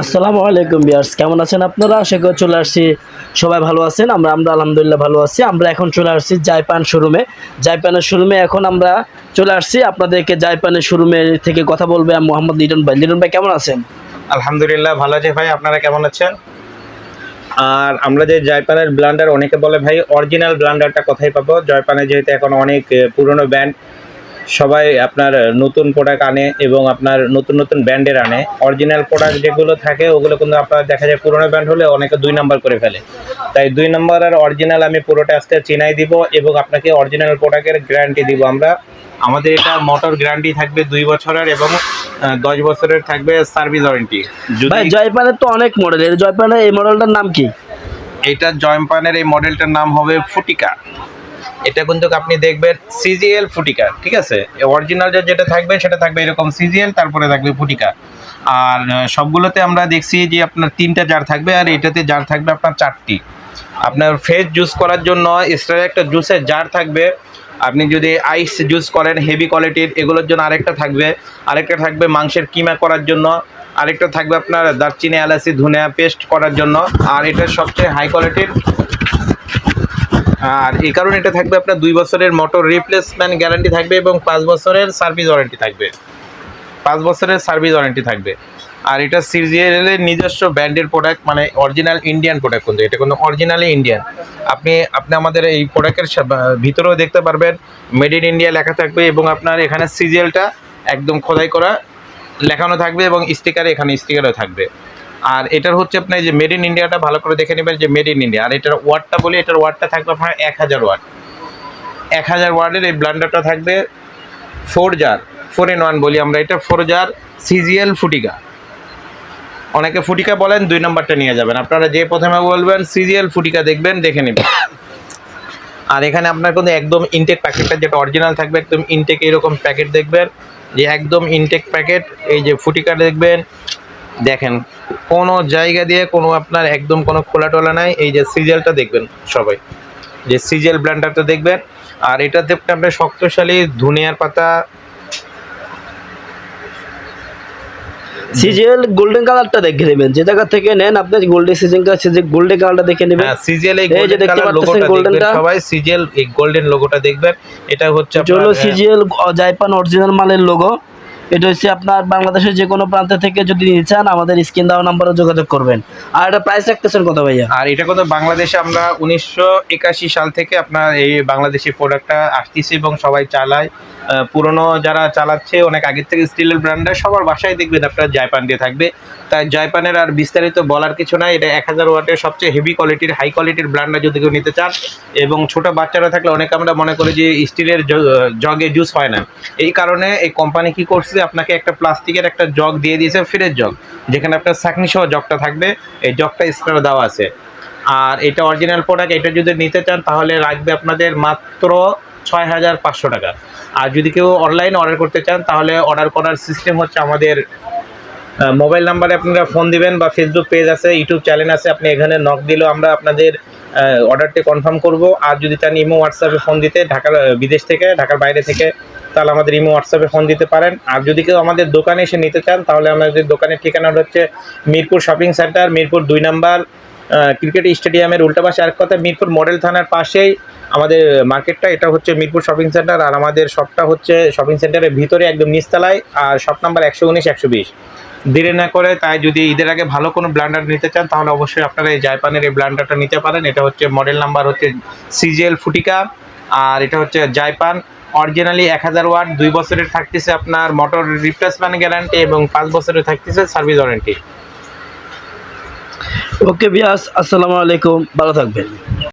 আসসালামু আলাইকুম বিয়ার্স কেমন আছেন আপনারা? আশা করি চলে আসছি। সবাই ভালো আছেন? আমরা আমরা আলহামদুলিল্লাহ ভালো আছি। আমরা এখন চলে আসছি জাইপান শোরুমে। জাইপানের শোরুমে এখন আমরা চলে আসছি। আপনাদেরকে জাইপানের শোরুমে থেকে কথা বলবে মোহাম্মদ লিটন ভাই। লিটন ভাই, কেমন আছেন? আলহামদুলিল্লাহ, ভালো আছে ভাই। আপনারা কেমন আছেন? আর আমরা যে জয়পানের ব্লান্ডার, অনেকে বলে ভাই, অরিজিনাল ব্লান্ডারটা কোথায় পাবো? জয়পানে যেহেতু এখন অনেক পুরনো ব্যান্ড সবাই আপনার নতুন প্রোডাক্ট আনে এবং আপনার নতুন নতুন ব্র্যান্ডের আনে। অরিজিনাল প্রোডাক্ট যেগুলো থাকে ওগুলো কিন্তু আপনার দেখা যায় পুরনো ব্র্যান্ড হলে অনেকে দুই নাম্বার করে ফেলে। তাই দুই নম্বর আর অরিজিনাল আমি পুরোটা আজকে চিনাই দিব এবং আপনাকে অরিজিনাল প্রোডাক্টের গ্যারান্টি দিব আমরা। আমাদের এটা মোটর গ্যারান্টি থাকবে দুই বছরের এবং দশ বছরের থাকবে সার্ভিস ওয়ারেন্টি ভাই জয়পানের তো অনেক মডেল এর জয়পানের এই মডেলটার নাম কি? এটা জয়পানের এই মডেলটার নাম হবে ফুটিকা এটা কিন্তু আপনি দেখবেন সিজিএল ফুটিকা, ঠিক আছে? অরিজিনাল যেটা থাকবে, সেটা থাকবে এরকম সিজিএল তারপরে থাকবে ফুটিকা। আর সবগুলোতে আমরা দেখছি যে আপনার তিনটা জার থাকবে, আর এটাতে জার থাকবে আপনার চারটি। আপনার ফ্রেশ জুস করার জন্য এক্সট্রা একটা জুসের জার থাকবে। আপনি যদি আইস জুস করেন হেভি কোয়ালিটির এগুলোর জন্য আরেকটা থাকবে। আরেকটা থাকবে মাংসের কিমা করার জন্য। আরেকটা থাকবে আপনার দারচিনি, এলাচি, ধনিয়া পেস্ট করার জন্য। আর এটা সবচেয়ে হাই কোয়ালিটির আর এই কারণে এটা থাকবে আপনার দুই বছরের মোটর রিপ্লেসমেন্ট গ্যারান্টি থাকবে এবং পাঁচ বছরের সার্ভিস ওয়ারেন্টি থাকবে। পাঁচ বছরের সার্ভিস ওয়ারেন্টি থাকবে। আর এটা সিজিএল এর নিজস্ব ব্র্যান্ডের প্রোডাক্ট মানে অরিজিনাল ইন্ডিয়ান প্রোডাক্ট কিন্তু এটা কিন্তু অরিজিনালি ইন্ডিয়ান আপনি আপনি আমাদের এই প্রোডাক্টের ভিতরেও দেখতে পারবেন। মেড ইন ইন্ডিয়া লেখা থাকবে এবং আপনার এখানে সিজিএলটা একদম খোদাই করা লেখানো থাকবে এবং স্টিকারে এখানে স্টিকারও থাকবে। আর এটার হচ্ছে আপনার যে মেড ইন ইন্ডিয়াটা ভালো করে দেখে নেবেন যে মেড ইন ইন্ডিয়া আর এটার ওয়ার্ডটা বলি, এটার ওয়ার্ডটা থাকবে আপনার এক হাজার ওয়ার্ড। এক হাজার ওয়ার্ডের এই ব্লান্ডারটা থাকবে four jar four in one বলি আমরা এটা ফোর জার সিজিএল ফুটিকা অনেকে ফুটিকা বলেন, দুই নম্বরটা নিয়ে যাবেন। আপনারা যে প্রথমে বলবেন সিজিএল ফুটিকা দেখবেন, দেখে নেবেন। আর এখানে আপনার কিন্তু একদম ইনটেক প্যাকেটটা যেটা অরিজিনাল থাকবে, একদম ইনটেক এরকম প্যাকেট দেখবেন। যে একদম ইনটেক প্যাকেট এই যে ফুটিকা দেখবেন, দেখেন কোনো জায়গা দিয়ে কোনো আপনার একদম কোনো খোলা টোলা নাই। এই যে সিজেলটা দেখবেন সবাই। যে সিজিএল ব্র্যান্ডারটা দেখবেন। আর এটাতে আপনার শক্তশালী ধনিয়ার পাতা। সিজিএল গোল্ডেন কালারটা দেখে নেবেন। যে জায়গা থেকে নেন আপনি গোল্ডেন সিজন গোল্ডেন কালারটা দেখে নেবেন। হ্যাঁ সিজিএল এই যে দেখতে কালার পাচ্ছেন লোগোটা দেখবেন সবাই। সিজিএল এই গোল্ডেন লোগোটা দেখবেন। এটা হচ্ছে এটা আপনার, আহ, সিজিএল জাইপান অরিজিনাল মালের লোগো এটা হচ্ছে আপনার বাংলাদেশের যে কোনো প্রান্ত থেকে যদি নিতে চান, আমাদের স্ক্রিন দেওয়া নাম্বারে যোগাযোগ করবেন। আর এটা প্রাইস রাখতেছেন কত ভাইয়া? আর এটা কিন্তু বাংলাদেশে আমরা উনিশশো একাশি সাল থেকে আপনার এই বাংলাদেশি প্রোডাক্টটা আসতেছে এবং সবাই চালায়। পুরনো যারা চালাচ্ছে, অনেক আগের থেকে স্টিলের ব্র্যান্ডের সবার বাসায় দেখবেন আপনার জাইপান দিয়ে থাকবে। তাই জাইপানের আর বিস্তারিত বলার কিছু নাই। এটা এক হাজার ওয়াটের সবচেয়ে হেভি কোয়ালিটির হাই কোয়ালিটির ব্র্যান্ডটা যদি কেউ নিতে চান, এবং ছোট বাচ্চারা থাকলে অনেকে আমরা মনে করি যে স্টিলের জগে জুস হয় না। এই কারণে এই কোম্পানি কি করছে? আপনাকে একটা প্লাস্টিকের একটা জগ দিয়ে দিয়েছে ফ্রিজের জগ, যেখানে আপনার চাকনি সহ জগটা থাকবে, এই জগটা স্টার দেওয়া আছে। আর এটা অরিজিনাল প্রোডাক্ট এটা যদি নিতে চান তাহলে লাগবে আপনাদের মাত্র ছয় হাজার পাঁচশো টাকা। আর যদি কেউ অনলাইন অর্ডার করতে চান তাহলে অর্ডার করার সিস্টেম হচ্ছে আমাদের মোবাইল নাম্বারে আপনারা ফোন দিবেন বা ফেসবুক পেজ আছে ইউটিউব চ্যানেল আছে, আপনি এখানে নক দিলেও আমরা আপনাদের অর্ডারটি কনফার্ম করব। আর যদি চান ইমো হোয়াটসঅ্যাপে ফোন দিতে, ঢাকার বিদেশ থেকে, ঢাকার বাইরে থেকে তাহলে আমাদের ইমো হোয়াটসঅ্যাপে ফোন দিতে পারেন। আর যদি কেউ আমাদের দোকানে এসে নিতে চান, তাহলে আমাদের দোকানের ঠিকানাটা হচ্ছে মিরপুর শপিং সেন্টার, মিরপুর দুই নাম্বার ক্রিকেট স্টেডিয়ামের উল্টা পাশে আর কথা মিরপুর মডেল থানার পাশেই আমাদের মার্কেটটা। এটা হচ্ছে মিরপুর শপিং সেন্টার আর আমাদের শপটা হচ্ছে শপিং সেন্টারের ভিতরে একদম নিচতলায় আর শপ নাম্বার একশো উনিশ, একশো বিশ। দেরি না করে তাই যদি ঈদের আগে ভালো কোনো ব্লান্ডার নিতে চান, তাহলে অবশ্যই আপনারা এই জাইপানের এই ব্লান্ডারটা নিতে পারেন। এটা হচ্ছে মডেল নাম্বার হচ্ছে সিজিএল ফুটিকা আর এটা হচ্ছে জাইপান অরিজিনালি এক হাজার ওয়াট, দুই বছরের থাকতেছে আপনার মোটর রিপ্লেসমেন্ট গ্যারান্টি এবং পাঁচ বছরের থাকতেছে সার্ভিস ওয়ারেন্টি ওকে বিয়াস আসসালামু আলাইকুম, ভালো থাকবেন।